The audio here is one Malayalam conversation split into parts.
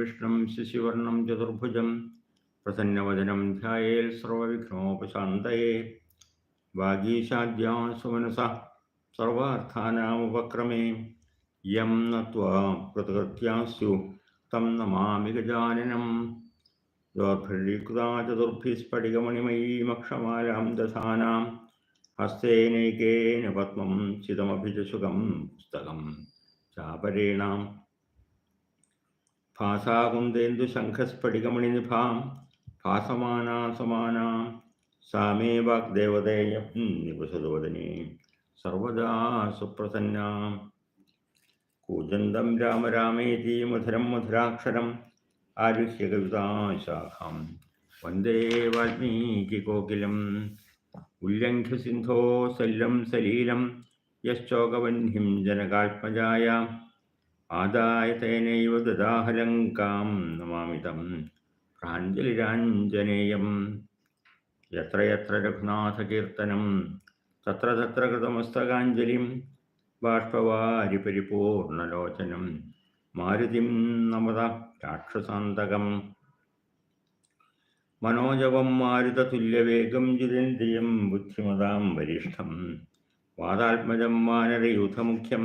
വിഷ്ണും ശശിവർണം ചതുർഭുജം പ്രസന്നവദനം ധ്യായേൽ സർവവിഘ്നോപശാന്തയേ. വാഗീശാദ്യാ സുമനസ സർവാർത്ഥാനാമുപക്രമേ. യം നത്വാ കൃതകൃത്യാസ്യു തം നമാമി ഗജാനനം. ദോർഭരീകൃതാ ചതുർഭിസ്ഫടികമണിമയീമക്ഷമാലാം ദധാനാം ഹസ്തേനൈകേന പത്മം ചിതമഭിജസുഖം പുസ്തകം. ചാപരേണാം ഭാസാകുന്ദേന്ദുശംഖസ്ഫടികമണിനിഭാം ഭാസമാനാ സമാനാം സാമേ വാഗ്ദേവതേയം നിവസതോദനെ സർവദാ സുപ്രസന്നാം. കൂജന്തം രാമ രാമേതി മധുരം മധുരാക്ഷരം ആരുഹ്യ കവിതാശാഖം വന്ദേ വാൽമീകികോകിലം ഉല്ലംഘ്യ സിന്ധോ സല്ലം സലീലം. യശ്ചോകവന്യം ജനകാത്മജായ. ആദായ തേനൈവ ദദാഹലങ്കാം നമാമിതം പ്രാഞ്ജലിരാഞ്ജനേയം. യത്രയത്ര യത്ര രഘുനാഥകീർത്തനം തത്ര തത്ര കൃതമസ്തകാഞ്ജലിം ബാഷ്പവാരി പരിപൂർണലോചനം മാരുതിം നമത രാക്ഷസാന്തകം. മനോജവം മാരുതതുല്യവേഗം ജിതേന്ദ്രിയം ബുദ്ധിമതാം വരിഷ്ഠം. വാദാത്മജം വാനരയൂഥമുഖ്യം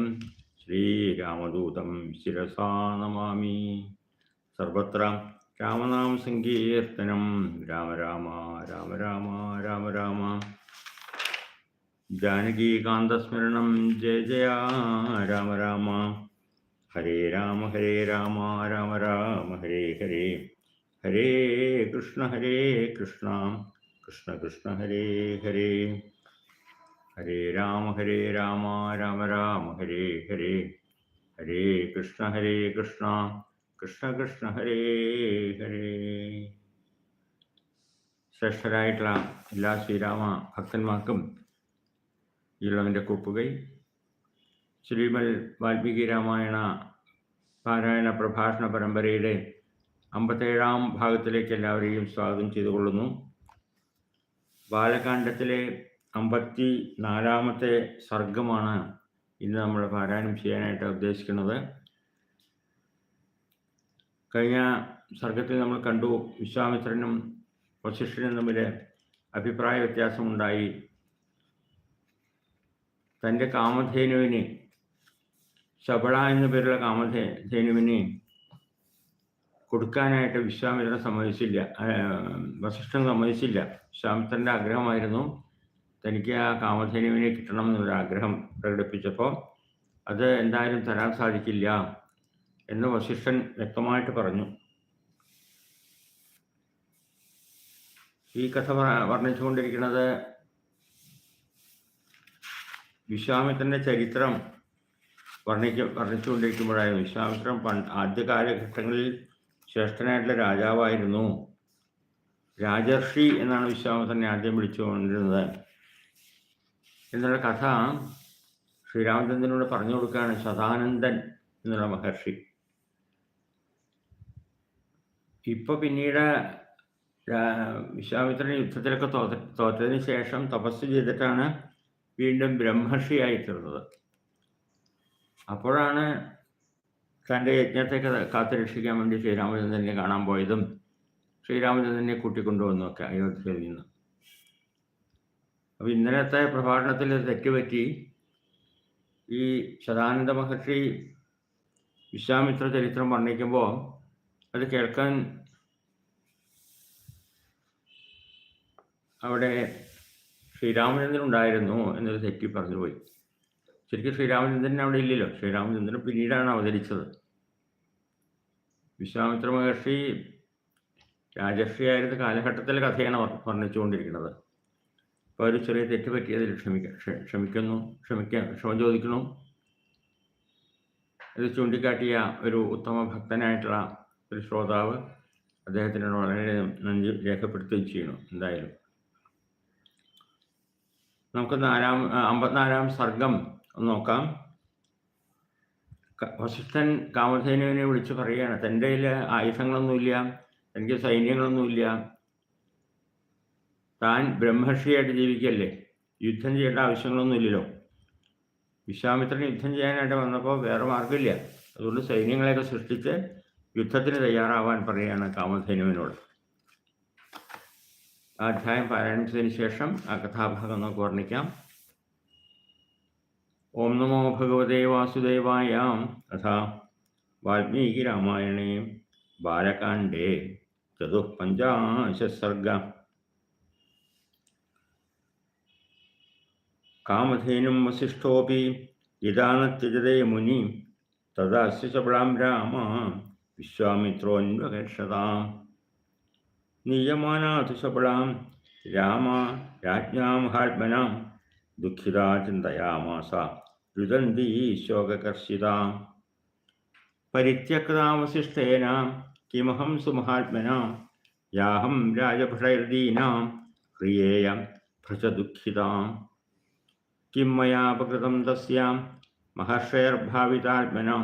ശ്രീരാമദൂതം ശിരസാ നമാമി. സർവത്ര രാമനാം സങ്കീർത്തനം. രാമ രാമ രാമ രാമ രാമ രാമ. ജാനകീകാന്തസ്മരണം ജയ ജയ. രാമ രാമ. ഹരേ രാമ ഹരേ രാമ രാമ രാമ. ഹരേ ഹരേ. ഹരേ കൃഷ്ണ ഹരേ കൃഷ്ണ. കൃഷ്ണ കൃഷ്ണ ഹരേ ഹരേ. ഹരേ രാമ ഹരേ രാമ രാമ രാമ ഹരേ ഹരേ ഹരേ കൃഷ്ണ ഹരേ കൃഷ്ണ കൃഷ്ണ കൃഷ്ണ ഹരേ ഹരേ. ശ്രേഷ്ഠരായിട്ടുള്ള എല്ലാ ശ്രീരാമ ഭക്തന്മാർക്കും ഈളവന്റെ കുപ്പുകൈ. ശ്രീമൽ വാൽമീകി രാമായണ പാരായണ പ്രഭാഷണ പരമ്പരയുടെ അമ്പത്തേഴാം ഭാഗത്തിലേക്ക് എല്ലാവരെയും സ്വാഗതം ചെയ്തുകൊള്ളുന്നു. ബാലകാണ്ഡത്തിലെ അമ്പത്തി നാലാമത്തെ സർഗമാണ് ഇന്ന് നമ്മൾ പാരായണം ചെയ്യാനായിട്ട് ഉദ്ദേശിക്കുന്നത്. കഴിഞ്ഞ സർഗത്തിൽ നമ്മൾ കണ്ടു വിശ്വാമിത്രനും വശിഷ്ഠനും തമ്മിൽ അഭിപ്രായ വ്യത്യാസമുണ്ടായി. തന്റെ കാമധേനുവിന് ശബള എന്ന പേരുള്ള കാമധേ ധേനുവിന് കൊടുക്കാനായിട്ട് വിശ്വാമിത്രൻ സമ്മതിച്ചില്ല. വസിഷ്ഠൻ സമ്മതിച്ചില്ല. വിശ്വാമിത്രന്റെ ആഗ്രഹമായിരുന്നു. തനിക്ക് ആ കാമധേനുവിനെ കിട്ടണം എന്നൊരാഗ്രഹം പ്രകടിപ്പിച്ചപ്പോൾ അത് എന്തായാലും തരാൻ സാധിക്കില്ല എന്ന് വസിഷ്ഠൻ വ്യക്തമായിട്ട് പറഞ്ഞു. ഈ കഥ വർണിച്ചുകൊണ്ടിരിക്കുന്നത് വിശ്വാമിത്രന്റെ ചരിത്രം വർണിക്ക വർണിച്ചുകൊണ്ടിരിക്കുമ്പോഴായിരുന്നു. വിശ്വാമിത്രൻ പണ്ട് ആദ്യ കാലഘട്ടങ്ങളിൽ ശ്രേഷ്ഠനായിട്ടുള്ള രാജാവായിരുന്നു. രാജർഷി എന്നാണ് വിശ്വാമിത്രനെ ആദ്യം വിളിച്ചുകൊണ്ടിരുന്നത്. എന്നുള്ള കഥ ശ്രീരാമചന്ദ്രനോട് പറഞ്ഞു കൊടുക്കുകയാണ് സദാനന്ദൻ എന്നുള്ള മഹർഷി. ഇപ്പൊ പിന്നീട് വിശ്വാമിത്രൻ യുദ്ധത്തിലൊക്കെ തോറ്റ തോറ്റതിന് ശേഷം തപസ് ചെയ്തിട്ടാണ് വീണ്ടും ബ്രഹ്മർഷിയായി തീർന്നത് അപ്പോഴാണ് തന്റെ യജ്ഞത്തെ കാത്തുരക്ഷിക്കാൻ കാത്തു വേണ്ടി ശ്രീരാമചന്ദ്രനെ കാണാൻ പോയതും ശ്രീരാമചന്ദ്രനെ കൂട്ടിക്കൊണ്ടുവന്നൊക്കെ അയോധ്യയിൽ നിന്ന്. അപ്പോൾ ഇന്നലത്തെ പ്രഭാഷണത്തിൽ തെറ്റുപറ്റി ഈ സദാനന്ദ മഹർഷി വിശ്വാമിത്ര ചരിത്രം വർണിക്കുമ്പോൾ അത് കേൾക്കാൻ അവിടെ ശ്രീരാമചന്ദ്രൻ ഉണ്ടായിരുന്നു എന്നൊരു തെറ്റി പറഞ്ഞുപോയി ശരിക്കും ശ്രീരാമചന്ദ്രൻ അവിടെ ഇല്ലല്ലോ. ശ്രീരാമചന്ദ്രൻ പിന്നീടാണ് അവതരിച്ചത്. വിശ്വാമിത്ര മഹർഷി രാജർഷിയായിരുന്ന കാലഘട്ടത്തിലെ കഥയാണ് വർ- വർണിച്ചുകൊണ്ടിരിക്കുന്നത്. അപ്പോൾ ഒരു ചെറിയ തെറ്റ് പറ്റിയതിൽ ക്ഷമിക്ക ക്ഷമിക്കുന്നു ക്ഷമിക്കാൻ ക്ഷമ ചോദിക്കുന്നു. ഇത് ചൂണ്ടിക്കാട്ടിയ ഒരു ഉത്തമ ഭക്തനായിട്ടുള്ള ഒരു ശ്രോതാവ് അദ്ദേഹത്തിനോട് വളരെ നന്ദി രേഖപ്പെടുത്തുകയും ചെയ്യണം എന്തായാലും. നമുക്ക് നാലാം അമ്പത്തിനാലാം സർഗം ഒന്ന് നോക്കാം. വസിഷ്ഠൻ കാമധേനുവിനെ വിളിച്ച് പറയുകയാണ് തന്റെ ആയുധങ്ങളൊന്നുമില്ല തനിക്ക് സൈന്യങ്ങളൊന്നുമില്ല താൻ ബ്രഹ്മർഷിയായിട്ട് ജീവിക്കല്ലേ? യുദ്ധം ചെയ്യേണ്ട ആവശ്യങ്ങളൊന്നുമില്ലല്ലോ വിശ്വാമിത്രൻ യുദ്ധം ചെയ്യാനായിട്ട് വന്നപ്പോൾ വേറെ മാർഗമില്ല അതുകൊണ്ട് സൈന്യങ്ങളെയൊക്കെ സൃഷ്ടിച്ച് യുദ്ധത്തിന് തയ്യാറാവാൻ പറയുകയാണ് കാമധേനുവിനോട്. അധ്യായം പാരായണിച്ചതിന് ശേഷം ആ കഥാഭാഗം നമുക്ക് വർണിക്കാം. ഓം നമോ ഭഗവതേ വാസുദേവായാം. അഥ വാൽമീകി രാമായണേ. ബാലകാണ്ഡേ. ചതുഃപഞ്ചാശസർഗ കാമധേനും വസിഷ്ഠോപി ഇതാനത്യജതേ മുനി തദാസ്യ ചപളാം രാമ വിശ്വാമിത്രോന്വകേഷതാം നീയമാനാഥു ശപളാം രാമ രാജ്ഞാ മഹാത്മനാം ദുഃഖിതാ ചിന്തയാമാസ രുദന്തീ ശോകകർഷിതാം. പരിത്യക്താവശിഷ്ടേന കിമഹം സുമഹാത്മനാം യാഹം രാജഭടൈർദീനാം ഹ്രിയേയ ഭ്രജദുഃഖിതാം കിം മയാപകൃതം തസ്യാം മഹർഷൈർഭാവിതാത്മനാം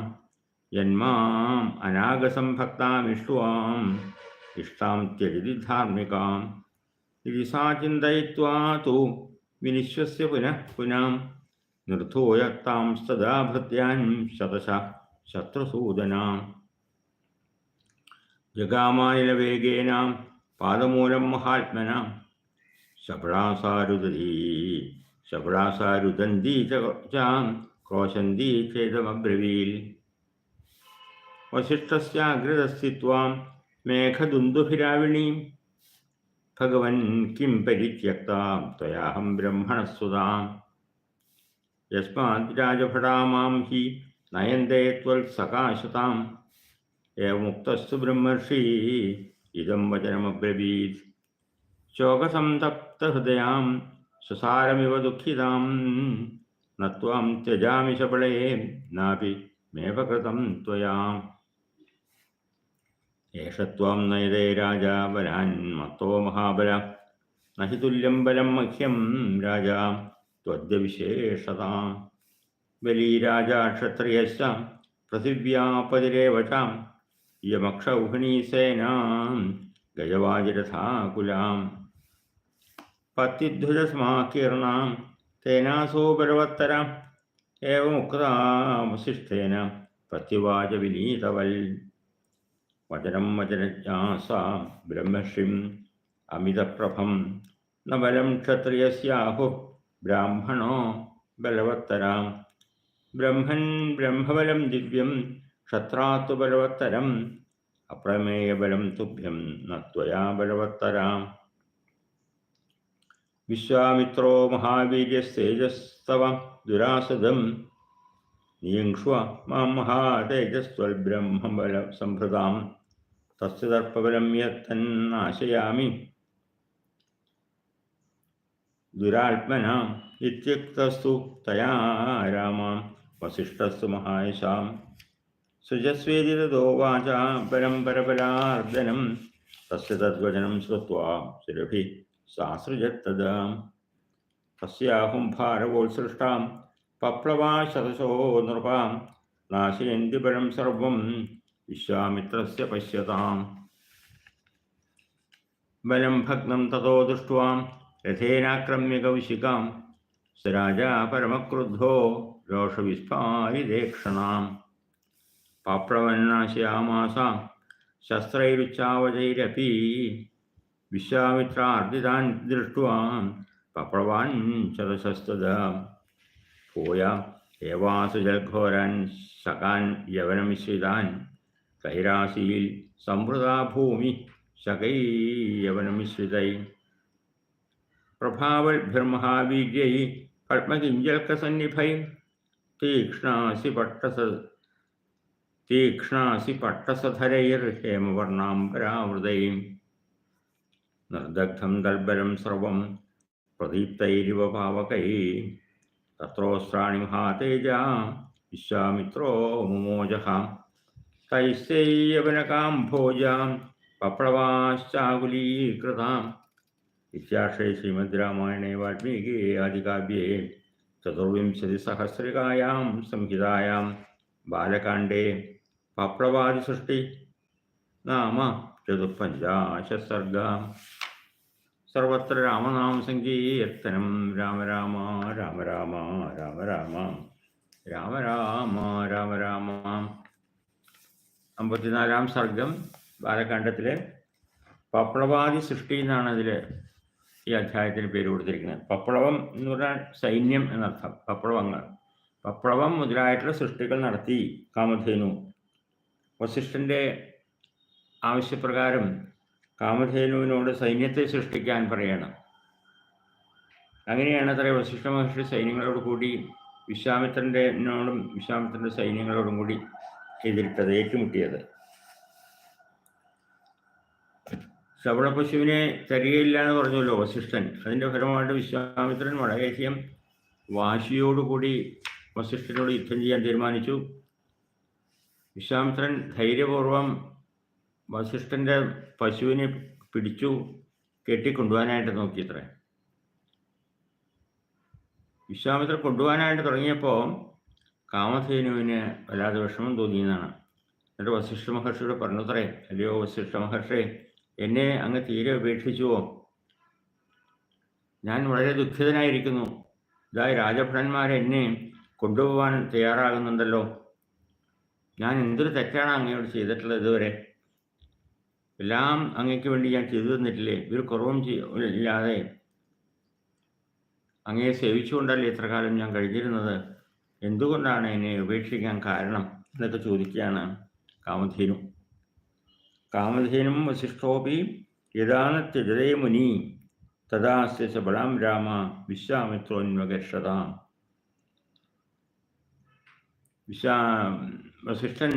യന്മാം അനാഗസം ഭക്താമിഷ്ടുവാം ഇഷ്ടാം ത്യജതി ധാർമ്മികാം ഇതി സാ ചിന്തയിത്വാ തു വിനിശ്വസ്യ പുനഃ പുനാം നിർധൂയത്താം സദാ ഭൃത്യാൻ ശതശ ശത്രുസൂദനാം ജഗാമാനിലവേഗേന പാദമൂലം മഹാത്മന ശപളാസാരുദീ ശപളാസാരുദന്തീ ചാം ക്രോശന്തി ചേതമബ്രവീൽ വസിഷ്ഠസ്യാഗ്രതസ്ഥിത്വാം മേഘദുന്ദുഭിരാവിണീം ഭഗവൻ കിം പരിത്യക്താം ത്വയാഹം ബ്രഹ്മണസ്സുതാം യസ്മാത് രാജഭടാമാം ഹി നയന്തേ ത്വൽസകാശതാം ഏവമുക്തസ്തു ബ്രഹ്മർഷി ഇതം വചനമബ്രവീത് ശോകസന്തപ്തഹൃദയാം സുസാരമിവ ദുഃഖിതാം. നത്വാം ത്യജാമി ശബളേ. നാപി മേപകൃതം ത്വയാം. ഏഷ ത്വാം നയതേ രാജാ ബലാൻ മത്തോ മഹാബല. നഹി തുല്യം ബലം മഹ്യം രാജാ ത്വദ്വിശേഷതാം. ബലീ രാജാ ക്ഷത്രിയശ്ച പൃഥിവ്യാപതിരേവ യമക്ഷൗഹിണീസേനാം ഗജവാജിരഥാകുലാം പത്തിധ്വജസമാകീർണാം തേനാസോ ബലവത്തര ഏവമുക്താവശിഷ്ടേന പ്രത്യുവാച വിനീതവൽ വചനം വചനജ്ഞാസ ബ്രഹ്മശ്രീം അമിതപ്രഭം ന ബലം ക്ഷത്രിയസ്യാഹു ബ്രാഹ്മണോ ബലവത്തരാം ബ്രഹ്മൻ ബ്രഹ്മബലം ദിവ്യം ക്ഷത്രാത്തു ബലവത്തരം അപ്രമേയബലം തുഭ്യം നത്വയാ ബലവത്തരാം വിശ്വാമിത്രോ മഹാവീര്യസ്തേജസ്തവ ദുരാസദം. നിയങ്ഷ്വ മാം മഹാതേജസ്വൽബ്രഹ്മബല സംഭൃതാം. തസ്യ ദർപ്പബലം യത്തന്നാശയാമി ദുരാത്മന ഇത്യുക്തസ്തു തയാ രാമാം വസിഷ്ഠസ്തു മഹായശാം. സൃജസ്വേതി തോ വാച പരം പരപരാർദ്ദനം തസ്യ തദ്വചനം ശ്രുത്വാ സുരഭി. सासृजत्तदा तस्याहुं भारवोत्सृष्टां पप्लवा शतशो नृपां नाशयन्ति परं सर्वं विश्वामित्रस्य पश्यताम्। बलं भग्नं ततो दृष्ट्वा रथेनाक्रम्य कौशिकां स राजा परमक्रुद्धो रोषविस्फारिदेक्षणां पाप्लवन्नाशयामासां शस्त्रैरुच्चावजैरपि വിശ്വാമിത്രാർജിതാൻ ദൃഷ്ടവാൻ പപ്രവാൻ ശതശസ്തത ഭൂയ ഏവാസു ജൽഘോരൻ സകാൻ യവനമിശ്രിതാൻ കൈരാശിയിൽ സംവൃതാ ഭൂമി ശകൈയവനമിശ്രിതൈ പ്രഭാവൽഭിർമഹാവീര്യൈ പത്മകിഞ്ചൽക്കസന്നിഭൈ. തീക്ഷ്ണാസി പട്ടസ തീക്ഷ്ണാസി പട്ടസധരൈർ ഹേമവർണാംബരാവൃതൈ निर्दग्धं दर्भरं सर्व प्रदीप्तैरिव पावकैः तत्रोऽस्त्राणि महातेजा, विश्वामित्रो मुमोजः। तैस्तैयविनकां भोजां पप्रवाश्चाकुलीकृताम् इत्याशये श्रीमद् रामायणे वाल्मीकि आदिकाव्ये चतुर्विंशतिसहस्रिकायां संहितायां बालकांडे पप्रवादिसृष्टि नाम चतुःपञ्चाशत्सर्गम् സർവത്ര രാമനാമ സങ്കീർത്തനം. രാമ രാമ രാമ രാമ രാമ രാമ രാമ രാമ രാമ രാമ. അമ്പത്തിനാലാം സർഗം ബാലകാണ്ഡത്തിലെ പപ്ലവാദി സൃഷ്ടി എന്നാണ് അതിൽ ഈ അധ്യായത്തിന് പേര് കൊടുത്തിരിക്കുന്നത്. പപ്ലവം എന്ന് പറഞ്ഞാൽ സൈന്യം എന്നർത്ഥം. പപ്ലവങ്ങൾ. പപ്ലവം മുതലായിട്ടുള്ള സൃഷ്ടികൾ നടത്തി കാമധേനു. വസിഷ്ഠന്റെ ആവശ്യപ്രകാരം കാമധേനുവിനോട് സൈന്യത്തെ സൃഷ്ടിക്കാൻ പറയണം. അങ്ങനെയാണ് അത്ര വസിഷ്ഠ മഹർഷി സൈന്യങ്ങളോട് കൂടി വിശ്വാമിത്രന്റെ നോടും വിശ്വാമിത്രന്റെ സൈന്യങ്ങളോടും കൂടി എതിരിട്ടത് ഏറ്റുമുട്ടിയത്. ശവണപശുവിനെ തരികയില്ല എന്ന് പറഞ്ഞല്ലോ വസിഷ്ഠൻ. അതിന്റെ ഫലമായിട്ട് വിശ്വാമിത്രൻ വളരെയധികം വാശിയോടുകൂടി വസിഷ്ഠനോട് യുദ്ധം ചെയ്യാൻ തീരുമാനിച്ചു. വിശ്വാമിത്രൻ ധൈര്യപൂർവം വസിഷ്ഠന്റെ പശുവിനെ പിടിച്ചു കെട്ടിക്കൊണ്ടുപോകാനായിട്ട് നോക്കിയത്രേ. വിശ്വാമിത്ര കൊണ്ടുപോകാനായിട്ട് തുടങ്ങിയപ്പോൾ കാമധേനുവിന് വല്ലാതെ വിഷമം തോന്നിയെന്നാണ് എന്നിട്ട് വസിഷ്ഠ മഹർഷിയോട് പറഞ്ഞത്രേ അല്ലയോ വസിഷ്ഠ മഹർഷി എന്നെ അങ്ങ് തീരെ ഉപേക്ഷിച്ചുവോ? ഞാൻ വളരെ ദുഃഖിതനായിരിക്കുന്നു. ഇതായി രാജഭടന്മാർ എന്നെ കൊണ്ടുപോകാൻ തയ്യാറാകുന്നുണ്ടല്ലോ. ഞാൻ എന്തൊരു തെറ്റാണ് അങ്ങയോട് ചെയ്തിട്ടുള്ളത് ഇതുവരെ? എല്ലാം അങ്ങയ്ക്ക് വേണ്ടി ഞാൻ ചെയ്തു തന്നിട്ടില്ലേ? ഒരു കുറവും ഇല്ലാതെ അങ്ങയെ സേവിച്ചുകൊണ്ടല്ലേ ഇത്ര കാലം ഞാൻ കഴിഞ്ഞിരുന്നത്? എന്തുകൊണ്ടാണ് എന്നെ ഉപേക്ഷിക്കാൻ കാരണം? എന്നൊക്കെ ചോദിക്കുകയാണ് കാമധേനു. കാമധേനും വസിഷ്ഠോപി യഥാന ത്യജതേ മുനി തഥാസ്യ ബലാം രാമ വിശ്വാമിത്രോന്വകർഷതാം വിശ്വാ വസിഷ്ഠൻ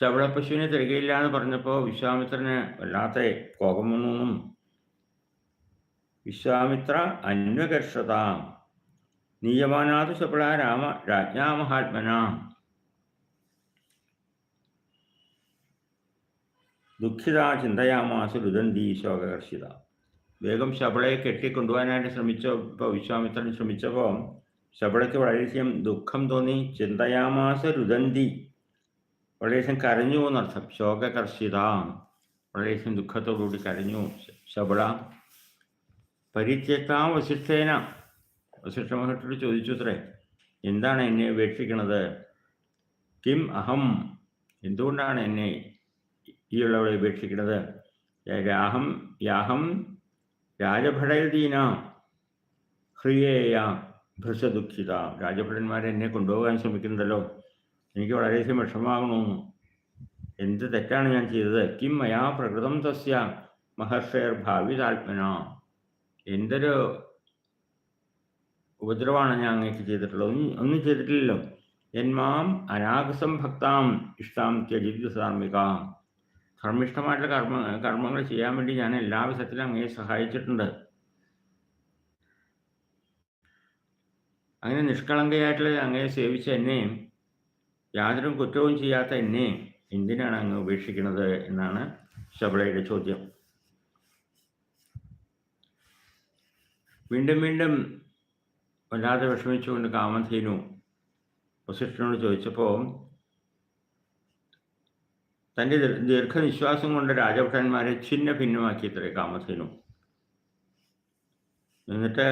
ശവളപ്പശുവിനെ തരികയില്ല എന്ന് പറഞ്ഞപ്പോൾ വിശ്വാമിത്രന് വല്ലാത്ത കോപം വന്നു വിശ്വാമിത്ര അന്വകർഷത. നീയമാനാഥ ശബള രാമ രാജ്ഞാമഹാത്മന. ദുഃഖിത ചിന്തയാമാസു രുദന്തി ശോകകർഷിത. വേഗം ശബളയെ കെട്ടിക്കൊണ്ടുപോകാനായിട്ട് ശ്രമിച്ചപ്പോൾ വിശ്വാമിത്രൻ ശ്രമിച്ചപ്പോൾ ശബളയ്ക്ക് വളരെയധികം ദുഃഖം തോന്നി. ചിന്തയാമാസ രുദന്തി. വളരെയധികം കരഞ്ഞു എന്നർത്ഥം ശോകകർഷിതാം വളരെയധികം ദുഃഖത്തോടുകൂടി കരഞ്ഞു. ശബള. പരിത്യക്താം വസിഷ്ഠേന. വസിഷ്ഠ മഹർഷിയോട് ചോദിച്ചു അത്രേ എന്താണ് എന്നെ ഉപേക്ഷിക്കുന്നത് കിം അഹം. എന്തുകൊണ്ടാണ് എന്നെ ഈ ഉള്ളവളെ ഉപേക്ഷിക്കുന്നത് രാഹം യാഹം രാജഭടയതീന. ഹ്രിയേയ ഭൃഷദുഃഖിത രാജഭടന്മാരെ എന്നെ കൊണ്ടുപോകാൻ ശ്രമിക്കുന്നുണ്ടല്ലോ. എനിക്ക് വളരെയധികം വിഷമമാകണമെന്ന് എന്ത് തെറ്റാണ് ഞാൻ ചെയ്തത്? കിം മയാ പ്രകൃതം തസ്യ മഹർഷയർ ഭാവി താത്മന എന്തൊരു ഉപദ്രവമാണ് ഞാൻ അങ്ങേക്ക് ചെയ്തിട്ടുള്ളത്? ഒന്നും ഒന്നും ചെയ്തിട്ടില്ലല്ലോ. എന്മാം അനാഗസം ഭക്താം ഇഷ്ടാം ത്യജിത് ധാർമ്മികാം ധർമ്മിഷ്ഠമായിട്ടുള്ള കർമ്മ കർമ്മങ്ങൾ ചെയ്യാൻ വേണ്ടി ഞാൻ എല്ലാ വിധത്തിലും അങ്ങയെ സഹായിച്ചിട്ടുണ്ട്. അങ്ങനെ നിഷ്കളങ്കയായിട്ടുള്ള അങ്ങയെ സേവിച്ച എന്നെ യാതൊരു കുറ്റവും ചെയ്യാത്ത എന്നെ എന്തിനാണ് അങ്ങ് ഉപേക്ഷിക്കുന്നത് എന്നാണ് ശബളയുടെ ചോദ്യം. വീണ്ടും വീണ്ടും വല്ലാതെ വിഷമിച്ചുകൊണ്ട് കാമധേനു വസിഷ്ഠനോട് ചോദിച്ചപ്പോൾ തന്റെ ദീർ- ദീർഘനിശ്വാസം കൊണ്ട് രാജഭട്ടന്മാരെ ഛിന്ന ഭിന്നമാക്കിയത്രേ കാമധേനു എന്നിട്ട്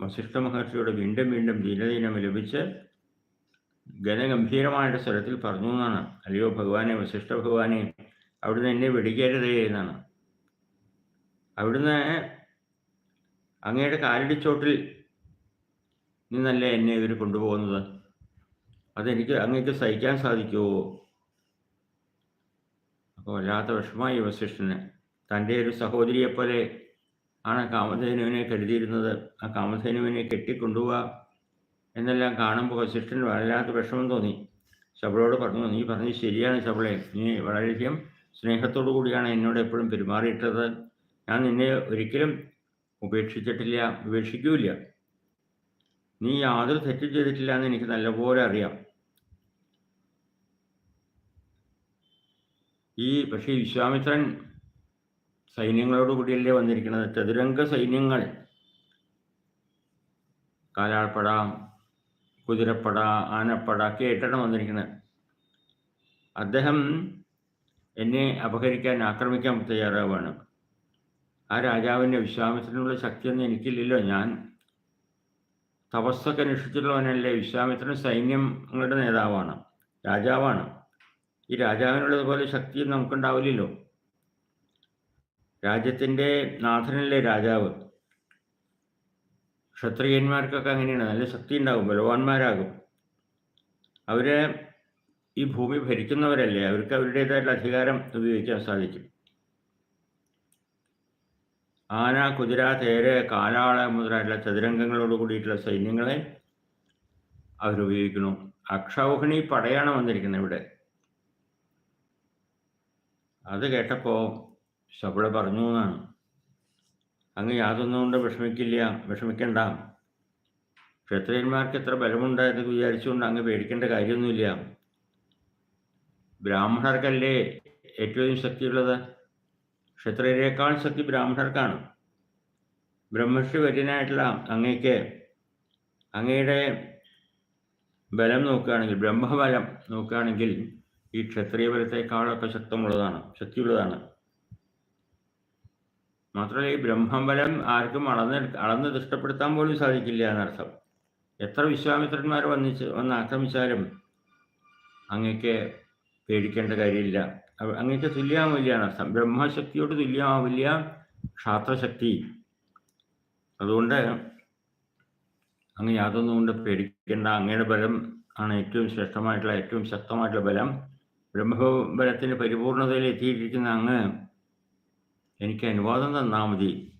വസിഷ്ഠ മഹർഷിയോട് വീണ്ടും വീണ്ടും ദീനദീനം ലഭിച്ച് ഗനഗംഭീരമായിട്ട് സ്വരത്തിൽ പറഞ്ഞു എന്നാണ്. അല്ലയോ ഭഗവാനെ വസിഷ്ഠ ഭഗവാനെ അവിടുന്ന് എന്നെ വെടിക്കരുതേ എന്നാണ്. അവിടുന്ന് അങ്ങയുടെ കാലടിച്ചോട്ടിൽ നിന്നല്ലേ എന്നെ ഇവർ കൊണ്ടുപോകുന്നത്? അതെനിക്ക് അങ്ങേക്ക് സഹിക്കാൻ സാധിക്കുമോ അപ്പോൾ വല്ലാത്ത വിഷമായി വസിഷ്ഠന്. തന്റെ ഒരു സഹോദരിയെപ്പോലെ ആണ് കാമധേനുവിനെ കരുതിയിരുന്നത്. ആ കാമധേനുവിനെ കെട്ടിക്കൊണ്ടുപോവുക എന്നെല്ലാം കാണുമ്പോൾ വസിഷ്ഠന് വല്ലാത്ത വിഷമം തോന്നി. ശബളോട് പറഞ്ഞു നീ പറഞ്ഞ് ശരിയാണ് ശബളെ. നീ വളരെയധികം സ്നേഹത്തോടു കൂടിയാണ് എന്നോട് എപ്പോഴും പെരുമാറിയിട്ടത് ഞാൻ നിന്നെ ഒരിക്കലും ഉപേക്ഷിച്ചിട്ടില്ല ഉപേക്ഷിക്കൂല നീ യാതൊരു തെറ്റ് ചെയ്തിട്ടില്ല എന്ന് എനിക്ക് നല്ലപോലെ അറിയാം. ഈ പക്ഷേ വിശ്വാമിത്രൻ സൈന്യങ്ങളോട് കൂടിയല്ലേ വന്നിരിക്കുന്നത്? ചതുരംഗ സൈന്യങ്ങൾ. കാലാൾപ്പട കുതിരപ്പട ആനപ്പട ഒക്കെ ആയിട്ടാണ് വന്നിരിക്കുന്നത് അദ്ദേഹം എന്നെ അപഹരിക്കാൻ ആക്രമിക്കാൻ തയ്യാറാവുകയാണ് ആ രാജാവിന്റെ വിശ്വാമിത്രനുള്ള ശക്തിയൊന്നും എനിക്കില്ലല്ലോ. ഞാൻ തപസ്സൊക്കെ അനുഷ്ഠിച്ചിട്ടുള്ളവനല്ലേ. വിശ്വാമിത്രൻ സൈന്യങ്ങളുടെ നേതാവാണ് രാജാവാണ്. ഈ രാജാവിനുള്ളതുപോലെ ശക്തിയും നമുക്കുണ്ടാവില്ലല്ലോ. രാജ്യത്തിന്റെ നാഥനല്ലേ രാജാവ്. ക്ഷത്രിയന്മാർക്കൊക്കെ അങ്ങനെയാണ്. നല്ല ശക്തി ഉണ്ടാകും ബലവാന്മാരാകും. അവർ ഈ ഭൂമി ഭരിക്കുന്നവരല്ലേ അവർക്ക് അവരുടേതായിട്ടുള്ള അധികാരം ഉപയോഗിക്കാൻ സാധിക്കും. ആന കുതിര തേര് കാലാള മുതലായിട്ടുള്ള ചതുരംഗങ്ങളോട് കൂടിയിട്ടുള്ള സൈന്യങ്ങളെ അവരുപയോഗിക്കുന്നു. അക്ഷൗഹിണി പടയാണ് വന്നിരിക്കുന്നത് ഇവിടെ. അത് കേട്ടപ്പോൾ ശബള പറഞ്ഞു എന്നാണ് അങ്ങ് യാതൊന്നും കൊണ്ട് വിഷമിക്കില്ല വിഷമിക്കണ്ട. ക്ഷത്രിയന്മാർക്ക് എത്ര ബലമുണ്ട് എന്ന് വിചാരിച്ചുകൊണ്ട് അങ്ങ് പേടിക്കേണ്ട കാര്യമൊന്നുമില്ല. ബ്രാഹ്മണർക്കല്ലേ ഏറ്റവും ശക്തിയുള്ളത്? ക്ഷത്രിയരെക്കാൾ ശക്തി ബ്രാഹ്മണർക്കാണ്. ബ്രഹ്മശ്രീ വര്യനായിട്ടുള്ള അങ്ങയ്ക്ക് അങ്ങയുടെ ബലം നോക്കുകയാണെങ്കിൽ ബ്രഹ്മബലം നോക്കുകയാണെങ്കിൽ ഈ ക്ഷത്രിയ ബലത്തെക്കാളൊക്കെ ശക്തമുള്ളതാണ് ശക്തിയുള്ളതാണ്. മാത്രമല്ല ഈ ബ്രഹ്മബലം ആർക്കും അളന്ന് അളന്ന് തിഷ്ടപ്പെടുത്താൻ പോലും സാധിക്കില്ല എന്നർത്ഥം. എത്ര വിശ്വാമിത്രന്മാർ വന്നിച്ച് വന്ന് ആക്രമിച്ചാലും അങ്ങക്ക് പേടിക്കേണ്ട കാര്യമില്ല. അങ്ങക്ക് തുല്യമാവില്ല എന്നർത്ഥം. ബ്രഹ്മശക്തിയോട് തുല്യമാവില്ല ക്ഷാത്രശക്തി. അതുകൊണ്ട് അങ്ങ് യാതൊന്നും കൊണ്ട് പേടിക്കേണ്ട. അങ്ങയുടെ ബലം ആണ് ഏറ്റവും ശ്രേഷ്ഠമായിട്ടുള്ള ഏറ്റവും ശക്തമായിട്ടുള്ള ബലം. ബ്രഹ്മബലത്തിന്റെ പരിപൂർണതയിൽ എത്തിയിരിക്കുന്ന അങ്ങ് എനിക്ക് അനുവാദം തന്നാൽ മതി.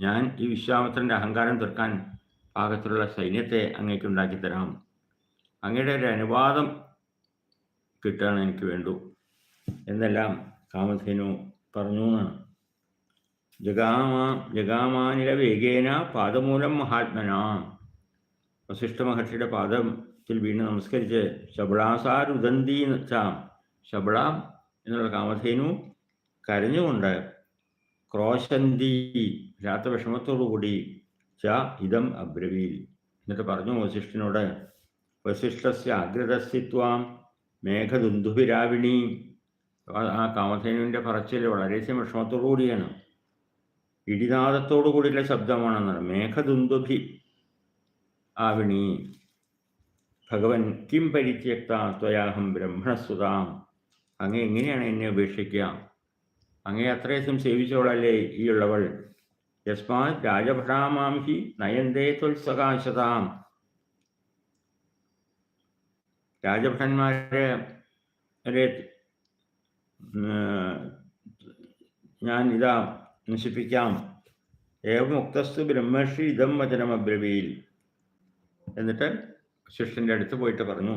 ഞാൻ ഈ വിശ്വാമിത്രന്റെ അഹങ്കാരം തീർക്കാൻ പാകത്തിലുള്ള സൈന്യത്തെ അങ്ങേക്ക് ഉണ്ടാക്കി തരാം. അങ്ങയുടെ ഒരു അനുവാദം കിട്ടാൻ എനിക്ക് വേണ്ടു. എന്നെല്ലാം കാമധേനു പറഞ്ഞു എന്നാണ് ജഗാമ ജഗാമാനില വേഗേന പാദമൂലം മഹാത്മന. വസിഷ്ഠ മഹർഷിയുടെ പാദത്തിൽ വീണ് നമസ്കരിച്ച് ശബളാസാരുദന്തി ചാം. ശബള എന്നുള്ള കാമധേനു കരഞ്ഞുകൊണ്ട് ക്രോശന്തി രാത്രിവിഷമത്തോടുകൂടി ച ഇതം അബ്രവീൽ. എന്നിട്ട് പറഞ്ഞു വസിഷ്ഠനോട് വസിഷ്ഠസ്യ അഗ്രതസ്ഥിത്വം മേഘദുന്ദുഭിരാവിണി. ആ കാമധേനുവിന്റെ പറച്ചിൽ വളരെ വിഷമത്തോടു കൂടിയാണ്. കൂടിയുള്ള ശബ്ദമാണെന്നാണ് മേഘദുന്ദുഭി ആവിണി. ഭഗവൻ കിം പരിത്യക്ത ത്വയാഹം ബ്രഹ്മണസുതാം അങ്ങ് എങ്ങനെയാണ് എന്നെ ഉപേക്ഷിക്കുക അങ്ങേ അത്രയും സേവിച്ചോളല്ലേ ഈ ഉള്ളവൾ യസ്മാ രാജഭ്രാമാം ഹി നയന്തേ ത്വത്സകാശതാം രാജഭടന്മാരെ ഞാൻ ഇതാ നശിപ്പിക്കാം. ഏവമുക്തസ്തു ബ്രഹ്മർഷി ഇതം വചനം അബ്രവിയിൽ എന്നിട്ട് ശിഷ്യന്റെ അടുത്ത് പോയിട്ട് പറഞ്ഞു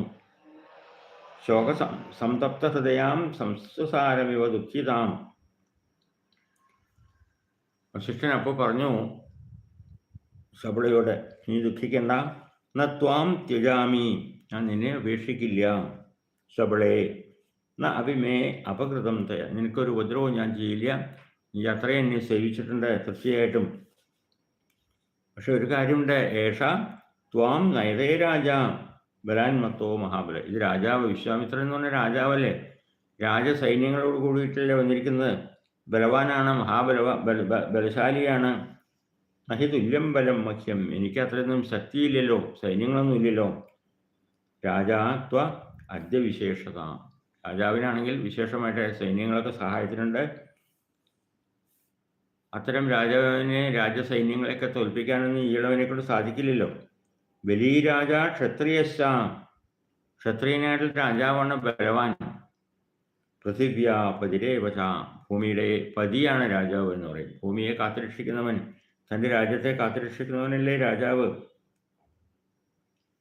ശോക സംതപ്ത ഹൃദയാം സംസ്സാരമിവ ദുഃഖിതാം. വശിഷ്ഠൻ അപ്പോൾ പറഞ്ഞു സബളയോട് നീ ദുഃഖിക്കണ്ട. ന ത്വാം ത്യജാമി. ഞാൻ നിന്നെ ഉപേക്ഷിക്കില്ല. സബളേ ന അഭിമേ അപകൃതം തയ നിനക്കൊരു ഉപദ്രവവും ഞാൻ ചെയ്യില്ല. നീ അത്രയും എന്നെ സേവിച്ചിട്ടുണ്ട് തീർച്ചയായിട്ടും. പക്ഷെ ഒരു കാര്യമുണ്ട് ഏഷ ത്വാം നയതേ രാജ. ബലാൻ മത്തോ മഹാബല. ഇത് രാജാവ് വിശ്വാമിത്രൻ എന്ന് പറഞ്ഞ രാജാവല്ലേ? രാജസൈന്യങ്ങളോട് കൂടിയിട്ടല്ലേ വന്നിരിക്കുന്നത്. ബലവാനാണ് മഹാബല ബലശാലിയാണ്. അഹിതുല്യം ബലം മഹ്യം. എനിക്ക് അത്രയൊന്നും ശക്തിയില്ലല്ലോ സൈന്യങ്ങളൊന്നും ഇല്ലല്ലോ. രാജാത്വ അദ്യവിശേഷത രാജാവിനാണെങ്കിൽ വിശേഷമായിട്ട് സൈന്യങ്ങളൊക്കെ സഹായത്തിനുണ്ട് അത്തരം രാജാവിനെ രാജസൈന്യങ്ങളെയൊക്കെ തോൽപ്പിക്കാനൊന്നും ഈഴവനെ കൊണ്ട് സാധിക്കില്ലല്ലോ. ബലീരാജ ക്ഷത്രിയശ ക്ഷത്രിയനായിട്ടുള്ള രാജാവാണ് ബലവാൻ. പൃഥിവ്യ പതിരേവച ഭൂമിയുടെ പതിയാണ് രാജാവ് എന്ന് പറയും. ഭൂമിയെ കാത്തുരക്ഷിക്കുന്നവൻ തന്റെ രാജ്യത്തെ കാത്തുരക്ഷിക്കുന്നവനല്ലേ രാജാവ്?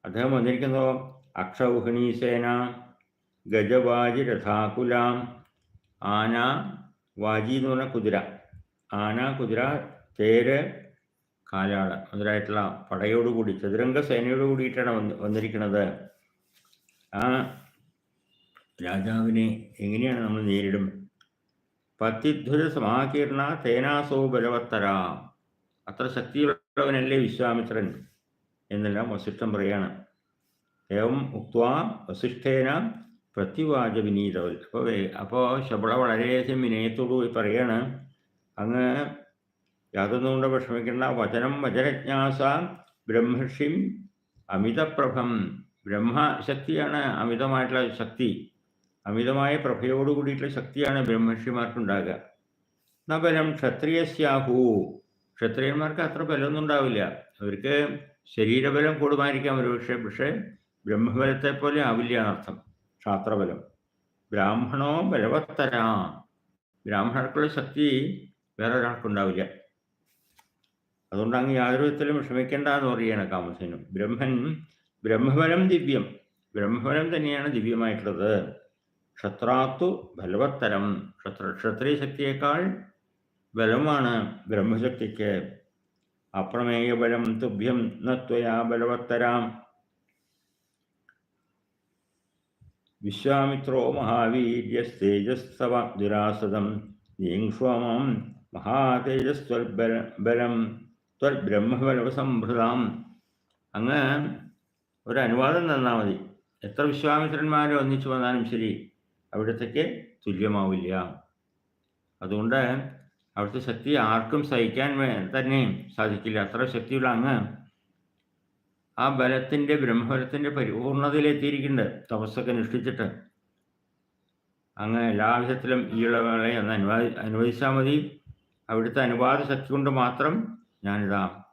അദ്ദേഹം വന്നിരിക്കുന്നതോ അക്ഷൗഹിണീസേന ഗജവാജി രഥാകുലാം ആന വാജി എന്ന് പറഞ്ഞ കുതിര. ആന കുതിര തേര് കാലാള മുതലായിട്ടുള്ള പടയോടുകൂടി ചതുരംഗ സേനയോട് കൂടിയിട്ടാണ് വന്ന് വന്നിരിക്കുന്നത്. ആ രാജാവിനെ എങ്ങനെയാണ് നമ്മൾ നേരിടും? പത്തിധ്വര സമാകീർണ തേനാസോ ബലവത്തര അത്ര ശക്തിയുള്ളവനല്ലേ വിശ്വാമിത്രൻ? എന്നെല്ലാം വസിഷ്ഠം പറയാണ്. ഏവം ഉക്വാ വസിഷ്ഠേന പ്രത്യുവാച വിനീതവൽ അപ്പോൾ അപ്പോൾ ശബള വളരെയധികം വിനയത്തോടു പോയി പറയാണ്. അങ്ങ് യാതൊന്നും കൊണ്ട് വിഷമിക്കേണ്ട. വചനം വചനജ്ഞാസ ബ്രഹ്മർഷിം അമിതപ്രഭം. ബ്രഹ്മശക്തിയാണ് അമിതമായിട്ടുള്ള ശക്തി. അമിതമായ പ്രഭയോട് കൂടിയിട്ടുള്ള ശക്തിയാണ് ബ്രഹ്മർഷിമാർക്കുണ്ടാകുക. നബലം ബലം? ക്ഷത്രിയസ്യാഹു. ക്ഷത്രിയന്മാർക്ക് അത്ര ബലമൊന്നും ഉണ്ടാവില്ല. അവർക്ക് ശരീരബലം കൂടുമായിരിക്കാം ഒരു പക്ഷേ ബ്രഹ്മബലത്തെ പോലെ ആവില്ല എന്നർത്ഥം. ക്ഷാത്രബലം. ബ്രാഹ്മണോ ബലവത്തരാ. ബ്രാഹ്മണർക്കുള്ള ശക്തി വേറെ ഒരാൾക്കുണ്ടാവില്ല അതുകൊണ്ട് അങ്ങ് യാതൊരു വിധത്തിലും വിഷമിക്കേണ്ട എന്ന് പറയുകയാണ് കാമസേനും. ബ്രഹ്മൻ ബ്രഹ്മബലം ദിവ്യം. ബ്രഹ്മബലം തന്നെയാണ് ദിവ്യമായിട്ടുള്ളത്. ക്ഷത്രാത്തു ബലവത്തരം. ക്ഷത്ര ക്ഷത്രിയ ശക്തിയേക്കാൾ ബലമാണ് ബ്രഹ്മശക്തിക്ക്. അപ്രമേയ ബലം തുഭ്യം നത്വയാ ബലവത്തരാം. വിശ്വാമിത്രോ മഹാവീര്യസ്തേജസ്തവ ദുരാസതം നീങ്ഷ്വമാം മഹാതേജസ്വൽബല ബലം ത്വൽബ്രഹ്മബലവസംഭൃതാം അങ്ങ് ഒരു അനുവാദം തന്നാൽ മതി. എത്ര വിശ്വാമിത്രന്മാരെ ഒന്നിച്ചു വന്നാലും ശരി. അവിടത്തേക്ക് തുല്യമാവില്ല. അതുകൊണ്ട് അവിടുത്തെ ശക്തി ആർക്കും സഹിക്കാൻ തന്നെ സാധിക്കില്ല. അത്ര ശക്തിയുള്ള അങ്ങ് ആ ബലത്തിന്റെ ബ്രഹ്മബലത്തിന്റെ പരിപൂർണതയിലെത്തിയിരിക്കുന്നുണ്ട്. തപസ്സൊക്കെ അനുഷ്ഠിച്ചിട്ട്. അങ്ങ് എല്ലാ വിധത്തിലും ഈ ഇളവുകളെ ഒന്ന് അനുവാദി അനുവദിച്ചാൽ മതി. അവിടുത്തെ അനുവാദ ശക്തി കൊണ്ട് മാത്രം ഞാനിതാ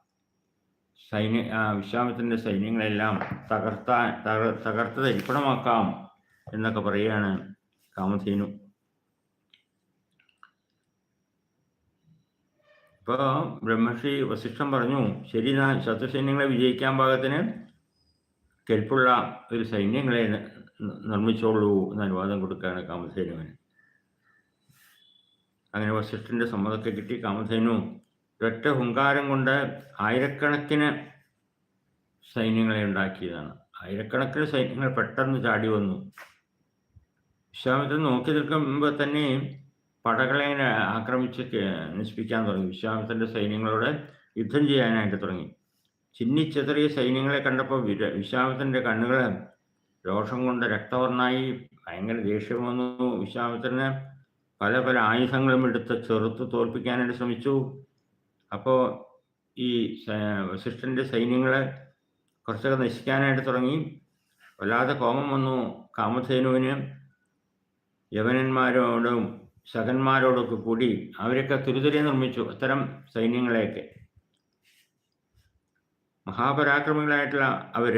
സൈന്യ വിശ്വാമത്തിന്റെ സൈന്യങ്ങളെല്ലാം തകർത്താൻ തകർ തകർത്ത് തരിപ്പണമാക്കാം എന്നൊക്കെ പറയുകയാണ് കാമധേനു ഇപ്പൊ ബ്രഹ്മർഷി വസിഷ്ഠം പറഞ്ഞു ശരി ഞാൻ ശത്രുസൈന്യങ്ങളെ വിജയിക്കാൻ പാകത്തിന് കെൽപ്പുള്ള ഒരു സൈന്യങ്ങളെ നിർമ്മിച്ചോളൂ എന്ന് അനുവാദം കൊടുക്കുകയാണ് കാമധേനുവിന്. അങ്ങനെ വസിഷ്ഠന്റെ സമ്മതമൊക്കെ കിട്ടി. കാമധേനു ഒറ്റ ഹുങ്കാരം കൊണ്ട് ആയിരക്കണക്കിന് സൈന്യങ്ങളെ ഉണ്ടാക്കിയതാണ്. ആയിരക്കണക്കിന് സൈന്യങ്ങൾ പെട്ടെന്ന് ചാടി വന്നു. വിശ്വാമിത്രൻ നോക്കി നിൽക്കുമ്പോൾ തന്നെ പടകളെ ആക്രമിച്ച് നശിപ്പിക്കാൻ തുടങ്ങി. വിശ്വാമിത്രന്റെ സൈന്യങ്ങളോട് യുദ്ധം ചെയ്യാനായിട്ട് തുടങ്ങി. ചിന്നിച്ചെതറിയ സൈന്യങ്ങളെ കണ്ടപ്പോൾ വിശ്വാമിത്രന്റെ കണ്ണുകൾ രോഷം കൊണ്ട് രക്തവർണായി. ഭയങ്കര ദേഷ്യം വന്നു. വിശ്വാമിത്രന് പല പല ആയുധങ്ങളും എടുത്ത് ചെറുത്ത് തോൽപ്പിക്കാനായിട്ട് ശ്രമിച്ചു. അപ്പോൾ ഈ വസിഷ്ഠന്റെ സൈന്യങ്ങളെ കുറച്ചൊക്കെ നശിക്കാനായിട്ട് തുടങ്ങി. വല്ലാതെ കോപം വന്നു. കാമധേനുവിന് യവനന്മാരോടും ശകന്മാരോടൊക്കെ കൂടി അവരൊക്കെ തുരുതുരെ നിർമ്മിച്ചു അത്തരം സൈന്യങ്ങളെയൊക്കെ. മഹാപരാക്രമികളായിട്ടുള്ള അവർ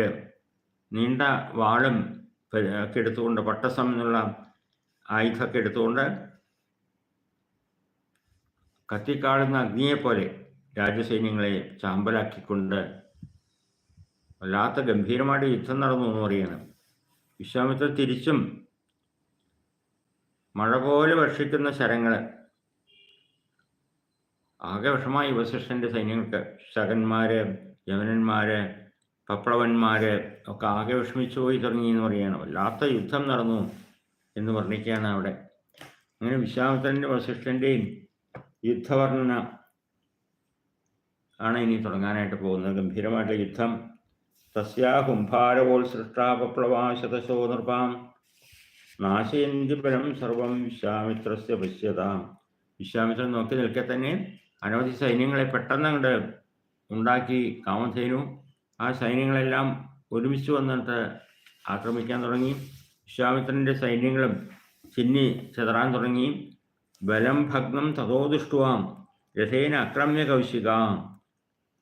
നീണ്ട വാളും ഒക്കെ എടുത്തുകൊണ്ട് പട്ടസം എന്നുള്ള ആയുധമൊക്കെ എടുത്തുകൊണ്ട് കത്തിക്കാളുന്ന അഗ്നിയെപ്പോലെ രാജസൈന്യങ്ങളെ ചാമ്പലാക്കിക്കൊണ്ട് വല്ലാത്ത ഗംഭീരമായിട്ട് യുദ്ധം നടന്നു എന്ന് പറയുന്നത് വിശ്വാമിത്ര തിരിച്ചും മഴ പോലെ വർഷിക്കുന്ന ശരങ്ങൾ ആകെ വിഷമായി വസിഷ്ഠന്റെ സൈന്യങ്ങൾക്ക്. ശകന്മാര് യവനന്മാര് പപ്ലവന്മാര് ഒക്കെ ആകെ വിഷമിച്ചു പോയി തുടങ്ങി എന്ന് പറയുകയാണ്. വല്ലാത്ത യുദ്ധം നടന്നു എന്ന് വർണിക്കുകയാണ് അവിടെ. അങ്ങനെ വിശ്വാമിത്രന്റെ വസിഷ്ഠന്റെയും യുദ്ധവർണന ആണ് ഇനി തുടങ്ങാനായിട്ട് പോകുന്നത്. ഗംഭീരമായിട്ടുള്ള യുദ്ധം. തസ്യാ കുംഭാരോൾ സൃഷ്ടാ പപ്ലവാ ശതശോ നൃപാം നാശയന്തി പരം സർവം വിശ്വാമിത്രസ്യ പശ്യതാം. വിശ്വാമിത്രൻ നോക്കി നിൽക്കെ തന്നെ അനവധി സൈന്യങ്ങളെ പെട്ടെന്ന് അങ്ങോട്ട് ഉണ്ടാക്കി കാമധേനു ആ സൈന്യങ്ങളെല്ലാം ഒരുമിച്ച് വന്നിട്ട് ആക്രമിക്കാൻ തുടങ്ങി. വിശ്വാമിത്രന്റെ സൈന്യങ്ങളും ചിന്നി ചെതറാൻ തുടങ്ങി. ബലം ഭഗ്നം തതോ ദുഷ്ടുവാം. രഥേന അക്രമ്യ കൗശിക.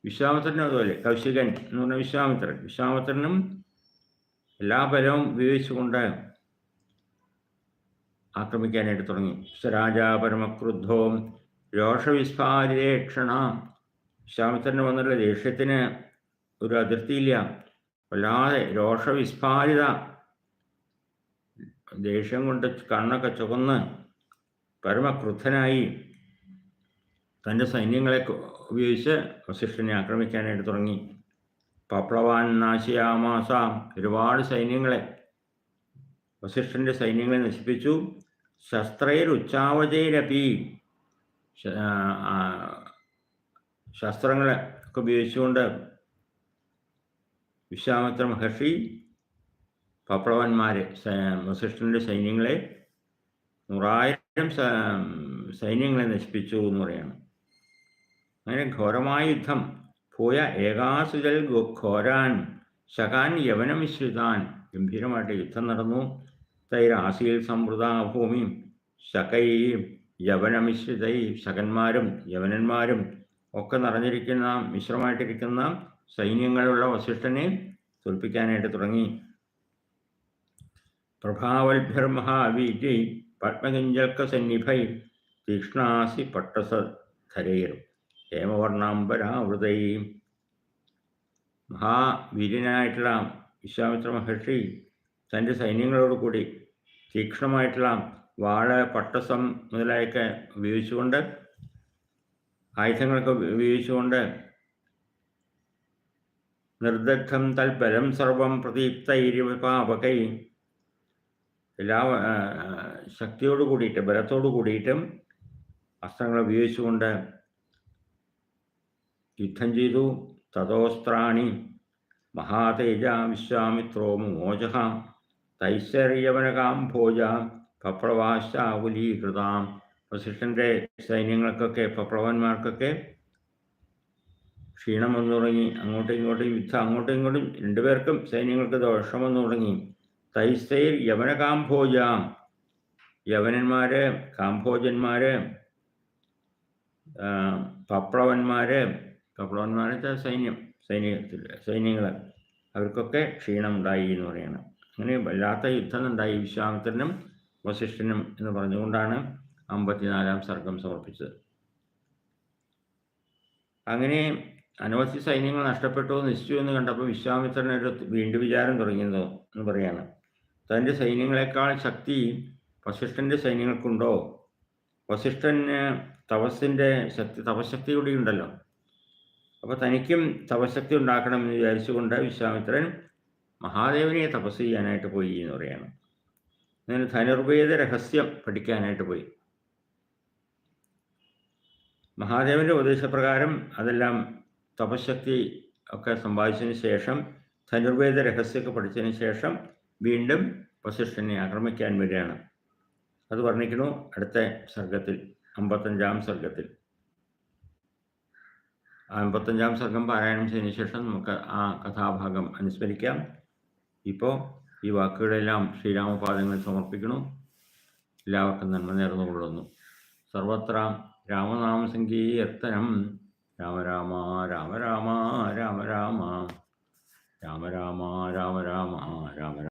വിശ്വാമിത്രനും അതുപോലെ കൗശികൻ എന്ന് പറഞ്ഞ വിശ്വാമിത്രൻ. വിശ്വാമിത്രനും എല്ലാ ബലവും ഉപയോഗിച്ചുകൊണ്ട് ആക്രമിക്കാനായിട്ട് തുടങ്ങി. സ്വരാജ പരമക്രുദ്ധോ രോഷവിസ്ഫാരിതേക്ഷണ. വിശ്വാമിത്രന് വന്നുള്ള ദേഷ്യത്തിന് ഒരു അതിർത്തിയില്ല. വല്ലാതെ രോഷവിസ്ഫാരിത. ദേഷ്യം കൊണ്ട് കണ്ണൊക്കെ ചുവന്ന് പരമക്രുദ്ധനായി. തന്റെ സൈന്യങ്ങളെ ഉപയോഗിച്ച് വസിഷ്ഠനെ ആക്രമിക്കാനായിട്ട് തുടങ്ങി. പപ്ലവാൻ നാശിയാമാസ. ഒരുപാട് സൈന്യങ്ങളെ വസിഷ്ഠന്റെ സൈന്യങ്ങളെ നശിപ്പിച്ചു. ശസ്ത്രയിൽ ഉച്ചാവചയിലപി ശസ്ത്രങ്ങളെ ഒക്കെ ഉപയോഗിച്ചുകൊണ്ട് വിശ്വാമിത്ര മഹർഷി പപ്ലവന്മാരെ വസിഷ്ഠന്റെ സൈന്യങ്ങളെ നൂറായിരം സൈന്യങ്ങളെ നശിപ്പിച്ചു എന്ന് പറയാണ്. അങ്ങനെ ഘോരമായ യുദ്ധം. പോയ ഏകാസുജൽ ഘോരാൻ ശകാൻ യവനമിശ്രിതാൻ. ഗംഭീരമായിട്ട് യുദ്ധം നടന്നു. തൈരാശിയിൽ സമൃദ്ധ ഭൂമി ശകൈ യവനമിശ്രിതൈ ശകന്മാരും യവനന്മാരും ഒക്കെ നിറഞ്ഞിരിക്കുന്ന മിശ്രമായിട്ടിരിക്കുന്ന സൈന്യങ്ങളുള്ള വസിഷ്ഠനെ തോൽപ്പിക്കാനായിട്ട് തുടങ്ങി. പ്രഭാവൽഭ്യർ മഹാവീജി പത്മകിഞ്ചൽക്ക സന്നിഭൈ തീക്ഷ്ണാസി പട്ടസധരൈർ ഹേമവർണാംബരാവൃതൈ മഹാവീര്യനായിട്ടുള്ള വിശ്വാമിത്ര മഹർഷി തന്റെ സൈന്യങ്ങളോടുകൂടി തീക്ഷ്ണമായിട്ടുള്ള വാൾ പട്ടസം മുതലായൊക്കെ ഉപയോഗിച്ചുകൊണ്ട് ആയുധങ്ങളൊക്കെ ഉപയോഗിച്ചുകൊണ്ട് നിർദഗ്ധം തൽപരം സർവം പ്രതീപ്തൈര്യപാപകൈ എല്ലാ ശക്തിയോട് കൂടിയിട്ട് ബലത്തോട് കൂടിയിട്ടും അസ്ത്രങ്ങൾ ഉപയോഗിച്ചുകൊണ്ട് യുദ്ധം ചെയ്തു. തഥോസ്ത്രാണി മഹാതേജ വിശ്വാമിത്രോ മോച തൈശ്വര്യവനകാംഭോജ പപ്രവാശാകുലീകൃതാം വസിഷ്ഠന്റെ സൈന്യങ്ങൾക്കൊക്കെ പപ്രവന്മാർക്കൊക്കെ ക്ഷീണം വന്നു തുടങ്ങി അങ്ങോട്ടും ഇങ്ങോട്ടും യുദ്ധം അങ്ങോട്ടും ഇങ്ങോട്ടും രണ്ടുപേർക്കും സൈന്യങ്ങൾക്ക് ദോഷം വന്നു തുടങ്ങി തൈസ്തയിൽ യവന കാംഭോജ യവനന്മാര് കാംഭോജന്മാര് പപ്രവന്മാര് പപ്രവന്മാരെ സൈന്യം? സൈന്യത്തിൽ സൈന്യങ്ങൾ അവർക്കൊക്കെ ക്ഷീണം ഉണ്ടായി എന്ന് പറയണം. അങ്ങനെ വല്ലാത്ത യുദ്ധം ഉണ്ടായി വിശ്വാമിത്രനും വസിഷ്ഠനും എന്ന് പറഞ്ഞുകൊണ്ടാണ് അമ്പത്തിനാലാം സർഗം സമർപ്പിച്ചത്. അങ്ങനെ അനവധി സൈന്യങ്ങൾ നഷ്ടപ്പെട്ടു നിശ്ചയം എന്ന് കണ്ടപ്പോൾ വിശ്വാമിത്രനൊരു വീണ്ടും വിചാരം തുടങ്ങിയതോ എന്ന് പറയാണ്. തന്റെ സൈന്യങ്ങളെക്കാൾ ശക്തി വസിഷ്ഠന്റെ സൈന്യങ്ങൾക്കുണ്ടോ? വസിഷ്ഠന് തപസ്സിന്റെ ശക്തി തപശക്തി കൂടി ഉണ്ടല്ലോ. അപ്പോൾ തനിക്കും തപശക്തി ഉണ്ടാക്കണം എന്ന് വിചാരിച്ചുകൊണ്ട് വിശ്വാമിത്രൻ മഹാദേവനെ തപസ് ചെയ്യാനായിട്ട് പോയി എന്ന് പറയാണ്. അങ്ങനെ ധനുർവേദ രഹസ്യം പഠിക്കാനായിട്ട് പോയി. മഹാദേവന്റെ ഉപദേശപ്രകാരം അതെല്ലാം തപശക്തി ഒക്കെ സമ്പാദിച്ചതിന് ശേഷം ധനുർവേദ രഹസ്യമൊക്കെ പഠിച്ചതിന് ശേഷം വീണ്ടും വസിഷ്ഠനെ ആക്രമിക്കാൻ വരികയാണ്. അത് വർണിക്കുന്നു അടുത്ത സർഗത്തിൽ അമ്പത്തഞ്ചാം സർഗത്തിൽ. അമ്പത്തഞ്ചാം സർഗം പാരായണം ചെയ്തതിനു ശേഷം നമുക്ക് ആ കഥാഭാഗം അനുസ്മരിക്കാം. ഇപ്പോൾ ഈ വാക്കുകളെല്ലാം ശ്രീരാമപാദങ്ങളിൽ സമർപ്പിക്കുന്നു എല്ലാവർക്കും നന്മ നേർന്നുകൊള്ളുന്നു സർവത്ര രാമനാമ സങ്കീർത്തനം രാമ രാമ രാമ രാമ രാമ. രാമ രാമ രാമ രാമ രാമ രാമ.